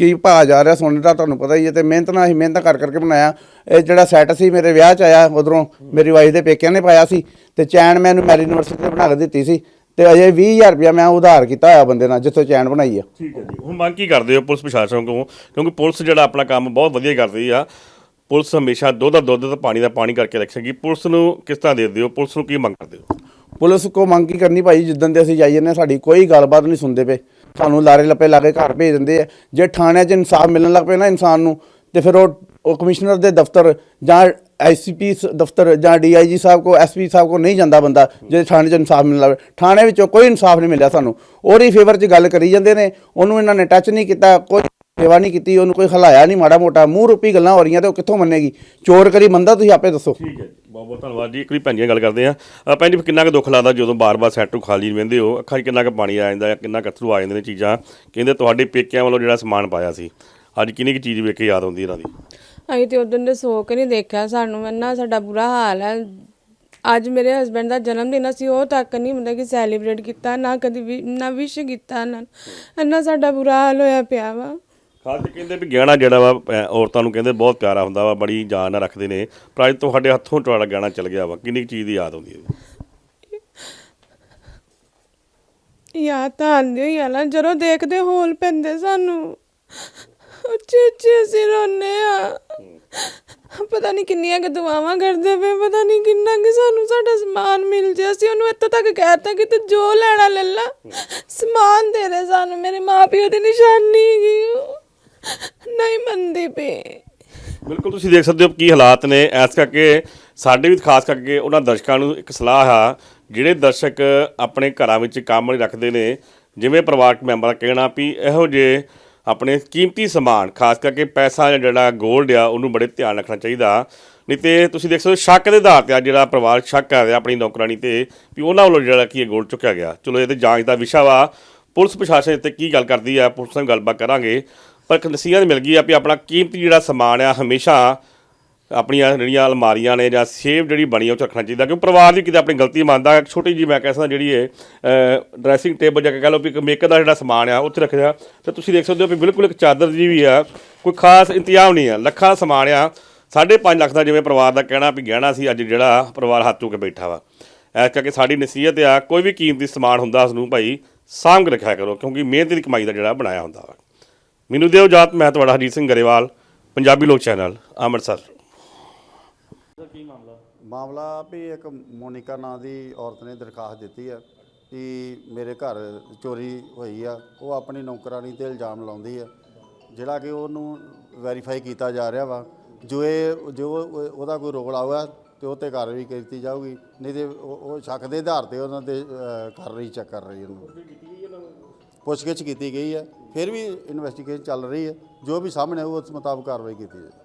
ਕੀ ਭਾਅ ਜਾ ਰਿਹਾ ਸੋਨੇ ਦਾ ਤੁਹਾਨੂੰ ਪਤਾ ਹੀ ਹੈ ਤੇ ਮਿਹਨਤ ਨਾਲ ਹੀ ਮਿਹਨਤ ਕਰ ਕਰਕੇ ਬਣਾਇਆ। ਇਹ ਜਿਹੜਾ ਸੈੱਟ ਸੀ ਮੇਰੇ ਵਿਆਹ 'ਚ ਆਇਆ, ਉਧਰੋਂ ਮੇਰੀ ਵਾਈਫ ਦੇ ਪੇਕਿਆਂ ਨੇ ਪਾਇਆ ਸੀ ਤੇ ਚੈਨ ਮੈਨੂੰ ਮੈਰੀ ਯੂਨੀਵਰਸਿਟੀ ਤੇ ਬਣਾ ਕੇ ਦਿੱਤੀ ਸੀ ਤੇ ਅਜੇ 20000 ਰੁਪਇਆ ਮੈਂ ਉਧਾਰ ਕੀਤਾ ਹੋਇਆ ਬੰਦੇ ਨਾਲ ਜਿੱਥੋਂ ਚੈਨ ਬਣਾਈ ਆ। ਠੀਕ ਹੈ ਜੀ। ਹੁਣ ਮੰਗ ਕੀ ਕਰਦੇ ਹੋ ਪੁਲਿਸ ਪ੍ਰਸ਼ਾਸਨ ਕੋਲੋਂ? ਕਿਉਂਕਿ ਪੁਲਿਸ ਜਿਹੜਾ ਆਪਣਾ ਕੰਮ ਬਹੁਤ ਵਧੀਆ ਕਰਦੀ ਆ। ਪੁਲਿਸ ਹਮੇਸ਼ਾ ਦੁੱਧ ਦਾ ਦੁੱਧ ਤੇ ਪਾਣੀ ਦਾ ਪਾਣੀ ਕਰਕੇ ਰੱਖੇਗੀ। ਪੁਲਿਸ ਨੂੰ ਕਿਸ ਤਰ੍ਹਾਂ ਦੇ ਦਿਓ ਪੁਲਿਸ ਨੂੰ ਕੀ ਮੰਗ ਕਰਦੇ ਹੋ? ਪੁਲਿਸ ਕੋ ਮੰਗ ਕੀ ਕਰਨੀ ਭਾਈ? ਜਿੱਦਣ ਦੇ ਅਸੀਂ ਜਾਈ ਜੰਨੇ ਸਾਡੀ ਕੋਈ ਗੱਲਬਾਤ ਨਹੀਂ ਸੁਣਦੇ ਪਏ। ਤੁਹਾਨੂੰ ਲਾਰੇ ਲੱਪੇ ਲਾ ਕੇ ਘਰ ਭੇਜ ਦਿੰਦੇ ਆ। ਜੇ ਥਾਣਿਆਂ 'ਚ ਇਨਸਾਫ ਮਿਲਣ ਲੱਗ ਪਏ ਨਾ ਇਨਸਾਨ ਨੂੰ, ਤੇ ਫਿਰ ਉਹ ਉਹ ਕਮਿਸ਼ਨਰ ਦੇ ਦਫ਼ਤਰ ਜਾਂ ਆਈਸੀਪੀ ਦਫ਼ਤਰ ਜਾਂ ਡੀਆਈਜੀ ਸਾਹਿਬ ਕੋ ਐਸਪੀ ਸਾਹਿਬ ਕੋ ਨਹੀਂ ਜਾਂਦਾ ਬੰਦਾ, ਜੇ ਥਾਣੇ 'ਚ ਇਨਸਾਫ ਮਿਲਣ ਲੱਗ ਪਏ। ਥਾਣੇ ਵਿੱਚੋਂ ਕੋਈ ਇਨਸਾਫ ਨਹੀਂ ਮਿਲਿਆ ਸਾਨੂੰ। ਉਹਦੀ ਫੇਵਰ 'ਚ ਗੱਲ ਕਰੀ ਜਾਂਦੇ ਨੇ। ਉਹਨੂੰ ਇਹਨਾਂ ਨੇ ਟੱਚ ਨਹੀਂ ਕੀਤਾ। ਕੋਈ ਸੇਵਾ ਨਹੀਂ ਕੀਤੀ ਉਹਨੂੰ ਕੋਈ ਹਲਾਇਆ ਨਹੀਂ ਮਾੜਾ ਮੋਟਾ ਮੂੰਹ ਰੂਪੀ ਗੱਲਾਂ ਹੋ ਰਹੀਆਂ ਤੇ ਉਹ ਕਿੱਥੋਂ ਮੰਨੇਗੀ? ਚੋਰ ਕਰੀ ਮੰਦਾ ਤੁਸੀਂ ਆਪੇ ਦੱਸੋ। ਠੀਕ ਹੈ ਜੀ ਬਹੁਤ ਬਹੁਤ ਧੰਨਵਾਦ ਜੀ। ਇੱਕ ਵਾਰੀ ਭੈਣ ਜੀ ਨਾਲ ਗੱਲ ਕਰਦੇ ਆ ਭੈਣ ਜੀ ਕਿੰਨਾ ਕੁ ਦੁੱਖ ਲੱਗਦਾ ਜਦੋਂ ਬਾਰ-ਬਾਰ ਸੈੱਟ ਨੂੰ ਖਾਲੀ ਰਹਿੰਦੇ ਹੋ? ਅੱਖਾਂ 'ਚ ਕਿੰਨਾ ਕੁ ਪਾਣੀ ਆ ਜਾਂਦਾ ਹੈ ਕਿੰਨਾ ਕਥਰੂ ਆ ਜਾਂਦੇ ਨੇ ਚੀਜ਼ਾਂ? ਕਹਿੰਦੇ ਤੁਹਾਡੇ ਪੇਕਿਆਂ ਵੱਲੋਂ ਜਿਹੜਾ ਸਮਾਨ ਪਾਇਆ ਸੀ ਅੱਜ ਕਿੰਨੀ ਕੁ ਚੀਜ਼ ਵੇਖ ਕੇ ਯਾਦ ਆਉਂਦੀ ਇਹਨਾਂ ਦੀ? ਅਸੀਂ ਤੇ ਉਦੋਂ ਦੇ ਸੋ ਕੇ ਨਹੀਂ ਦੇਖਿਆ ਸਾਨੂੰ ਇੰਨਾ ਸਾਡਾ ਬੁਰਾ ਹਾਲ ਹੈ। ਅੱਜ ਮੇਰੇ ਹਸਬੰਡ ਦਾ ਜਨਮ ਦਿਨ ਅਸੀਂ ਉਹ ਤੱਕ ਨਹੀਂ ਮਤਲਬ ਕਿ ਸੈਲੀਬ੍ਰੇਟ ਕੀਤਾ ਨਾ ਕਦੀ ਵੀ ਨਾ ਵਿਸ਼ ਕੀਤਾ ਨਾ। ਇੰਨਾ ਸਾਡਾ ਬੁਰਾ ਹਾਲ ਹੋਇਆ ਪਿਆ ਵਾ। ਖਾਸ ਕਰਕੇ ਕਹਿੰਦੇ ਵੀ ਗਹਿਣਾ ਜਿਹੜਾ ਵਾ ਅਹ, ਔਰਤਾਂ ਨੂੰ ਕਹਿੰਦੇ ਬਹੁਤ ਪਿਆਰਾ ਹੁੰਦਾ ਵਾ ਬੜੀ ਜਾਨ ਨਾਲ ਰੱਖਦੇ ਨੇ। ਪਰ ਅੱਜ ਤੁਹਾਡੇ ਹੱਥੋਂ ਤੁਹਾਡਾ ਗਹਿਣਾ ਚਲ ਗਿਆ ਵਾ। ਕਿੰਨੀ ਕੁ ਚੀਜ਼ ਦੀ ਯਾਦ ਆਉਂਦੀ ਹੈ? ਯਾਦ ਤਾਂ ਆਉਂਦੀ ਹੋਈ ਆ ਨਾ ਜਦੋਂ ਦੇਖਦੇ ਹੋਲ ਪੈਂਦੇ ਸਾਨੂੰ। ਉੱਚੀ ਉੱਚੀ ਅਸੀਂ ਰੋਨੇ ਆ। ਪਤਾ ਨਹੀਂ ਕਿੰਨੀਆਂ ਕਿ ਦੁਆਵਾਂ ਕਰਦੇ ਪਏ ਪਤਾ ਨਹੀਂ ਕਿੰਨਾ ਕਿ ਸਾਨੂੰ ਸਾਡਾ ਸਮਾਨ ਮਿਲ ਜੇ। ਅਸੀਂ ਉਹਨੂੰ ਇੱਥੋਂ ਤੱਕ ਕਹਿਤਾ ਕਿ ਤੂੰ ਜੋ ਲੈਣਾ ਲੈ ਲਾ। ਸਮਾਨ ਦੇ ਦੇ ਸਾਨੂੰ ਮੇਰੇ ਮਾਪਿਓ ਦੀ ਨਿਸ਼ਾਨੀ ਹੈਗੀ ਉਹ। ਨਹੀਂ ਮੰਨਦੇ ਪਏ ਬਿਲਕੁਲ, ਤੁਸੀਂ ਦੇਖ ਸਕਦੇ ਹੋ ਕੀ ਹਾਲਾਤ ਨੇ। ਐਸ ਕਰਕੇ ਸਾਡੇ ਵੀ ਖਾਸ ਕਰਕੇ ਉਹਨਾਂ ਦਰਸ਼ਕਾਂ ਨੂੰ ਇੱਕ ਸਲਾਹ ਆ, ਜਿਹੜੇ ਦਰਸ਼ਕ ਆਪਣੇ ਘਰਾਂ ਵਿੱਚ ਕੰਮ ਨਹੀਂ ਰੱਖਦੇ ਨੇ, ਜਿਵੇਂ ਪਰਿਵਾਰਕ ਮੈਂਬਰਾਂ ਦਾ ਕਹਿਣਾ ਵੀ ਇਹੋ ਜਿਹੇ ਆਪਣੇ ਕੀਮਤੀ ਸਮਾਨ, ਖਾਸ ਕਰਕੇ ਪੈਸਾ ਜਾਂ ਜਿਹੜਾ 골ਡ ਆ, ਉਹਨੂੰ ਬੜੇ ਧਿਆਨ ਰੱਖਣਾ ਚਾਹੀਦਾ। ਨਹੀਂ ਤੇ ਤੁਸੀਂ ਦੇਖ ਸਕਦੇ ਹੋ, ਸ਼ੱਕ ਦੇ ਆਧਾਰ ਤੇ ਆ ਜਿਹੜਾ ਪਰਿਵਾਰ ਸ਼ੱਕ ਕਰ ਰਿਹਾ ਆਪਣੀ ਨੌਕਰਾਨੀ ਤੇ, ਵੀ ਉਹਨਾਂ ਵੱਲੋਂ ਜਿਹੜਾ ਕੀ ਇਹ 골ਡ ਚੁੱਕਿਆ ਗਿਆ। ਚਲੋ, ਇਹ ਤੇ ਜਾਂਚ ਦਾ ਵਿਸ਼ਾ ਵਾ। ਪੁਲਿਸ ਪ੍ਰਸ਼ਾਸਨ ਇੱਥੇ ਕੀ ਗੱਲ ਕਰਦੀ ਆ, ਪੁਲਿਸ ਨਾਲ ਗੱਲਬਾਤ ਕਰਾਂਗੇ। ਪਰ ਇੱਕ ਨਸੀਹਤ ਮਿਲ ਗਈ ਆ ਵੀ ਆਪਣਾ ਕੀਮਤੀ ਜਿਹੜਾ ਸਮਾਨ ਆ, ਹਮੇਸ਼ਾ ਆਪਣੀਆਂ ਜਿਹੜੀਆਂ ਅਲਮਾਰੀਆਂ ਨੇ ਜਾਂ ਸੇਫ ਜਿਹੜੀ ਬਣੀ ਆ, ਉਹ 'ਚ ਰੱਖਣਾ ਚਾਹੀਦਾ। ਕਿਉਂਕਿ ਪਰਿਵਾਰ ਦੀ ਕਿਤੇ ਆਪਣੀ ਗਲਤੀ ਮੰਨਦਾ, ਇੱਕ ਛੋਟੀ ਜੀ ਮੈਂ ਕਹਿ ਸਕਦਾ ਜਿਹੜੀ ਇਹ ਡਰੈਸਿੰਗ ਟੇਬਲ ਜਾਂ ਕਹਿ ਲਓ ਵੀ ਇੱਕ ਮੇਕਅਪ ਦਾ ਜਿਹੜਾ ਸਮਾਨ ਆ, ਉੱਥੇ ਰੱਖਿਆ। ਤੇ ਤੁਸੀਂ ਦੇਖ ਸਕਦੇ ਹੋ ਵੀ ਬਿਲਕੁਲ ਇੱਕ ਚਾਦਰ ਜੀ ਵੀ ਆ, ਕੋਈ ਖਾਸ ਇੰਤਜ਼ਾਮ ਨਹੀਂ ਆ। ਲੱਖਾਂ ਦਾ ਸਮਾਨ ਆ 5.5 ਲੱਖ ਦਾ ਜਿਵੇਂ ਪਰਿਵਾਰ ਦਾ ਕਹਿਣਾ ਵੀ ਗਹਿਣਾ ਸੀ, ਅੱਜ ਜਿਹੜਾ ਪਰਿਵਾਰ ਹੱਥ ਚੁੱਕ ਕੇ ਬੈਠਾ ਵਾ। ਇਸ ਕਰਕੇ ਸਾਡੀ ਨਸੀਹਤ ਆ, ਕੋਈ ਵੀ ਕੀਮਤੀ ਸਮਾਨ ਹੁੰਦਾ ਉਸ ਨੂੰ ਭਾਈ ਸਾਂਭ ਕੇ ਰੱਖਿਆ ਕਰੋ, ਕਿਉਂਕਿ ਮਿਹਨਤ ਦੀ ਕਮਾਈ ਦਾ ਜਿਹੜਾ ਬਣਾਇਆ ਹੁੰਦਾ ਵਾ। ਮੈਨੂੰ ਦਿਓ ਜਾਤ ਮੈਂ ਤੁਹਾਡਾ ਹਰਜੀਤ ਸਿੰਘ ਗਰੇਵਾਲ ਪੰਜਾਬੀ ਲੋਕ ਚੈਨਲ ਅੰਮ੍ਰਿਤਸਰ। ਮਾਮਲਾ? ਵੀ ਇੱਕ ਮੋਨਿਕਾ ਨਾਂ ਦੀ ਔਰਤ ਨੇ ਦਰਖਾਸਤ ਦਿੱਤੀ ਆ ਕਿ ਮੇਰੇ ਘਰ ਚੋਰੀ ਹੋਈ ਆ। ਉਹ ਆਪਣੀ ਨੌਕਰਾਨੀ ਤੇ ਇਲਜ਼ਾਮ ਲਾਉਂਦੀ ਆ ਜਿਹੜਾ ਕਿ ਉਹਨੂੰ ਵੈਰੀਫਾਈ ਕੀਤਾ ਜਾ ਰਿਹਾ ਵਾ। ਜੋ ਇਹ ਜੋ ਉਹ- ਉਹਦਾ ਕੋਈ ਰੋਲ ਆਊਗਾ ਤੇ ਉਹ ਤੇ ਕਾਰਵਾਈ ਕੀਤੀ ਜਾਊਗੀ ਨਹੀਂ ਤੇ ਉਹ ਸ਼ੱਕ ਦੇ ਆਧਾਰ ਤੇ ਉਹਨਾਂ ਤੇ ਅ, ਕਰ ਰਹੀ ਚੈੱਕ ਕਰ ਰਹੀ ਉਹਨੂੰ। ਪੁੱਛਗਿੱਛ ਕੀਤੀ ਗਈ ਹੈ ਫਿਰ ਵੀ ਇਨਵੈਸਟੀਗੇਸ਼ਨ ਚੱਲ ਰਹੀ ਹੈ, ਜੋ ਵੀ ਸਾਹਮਣੇ ਆਊ, ਉਸ ਮੁਤਾਬਕ ਕਾਰਵਾਈ ਕੀਤੀ ਜਾਏ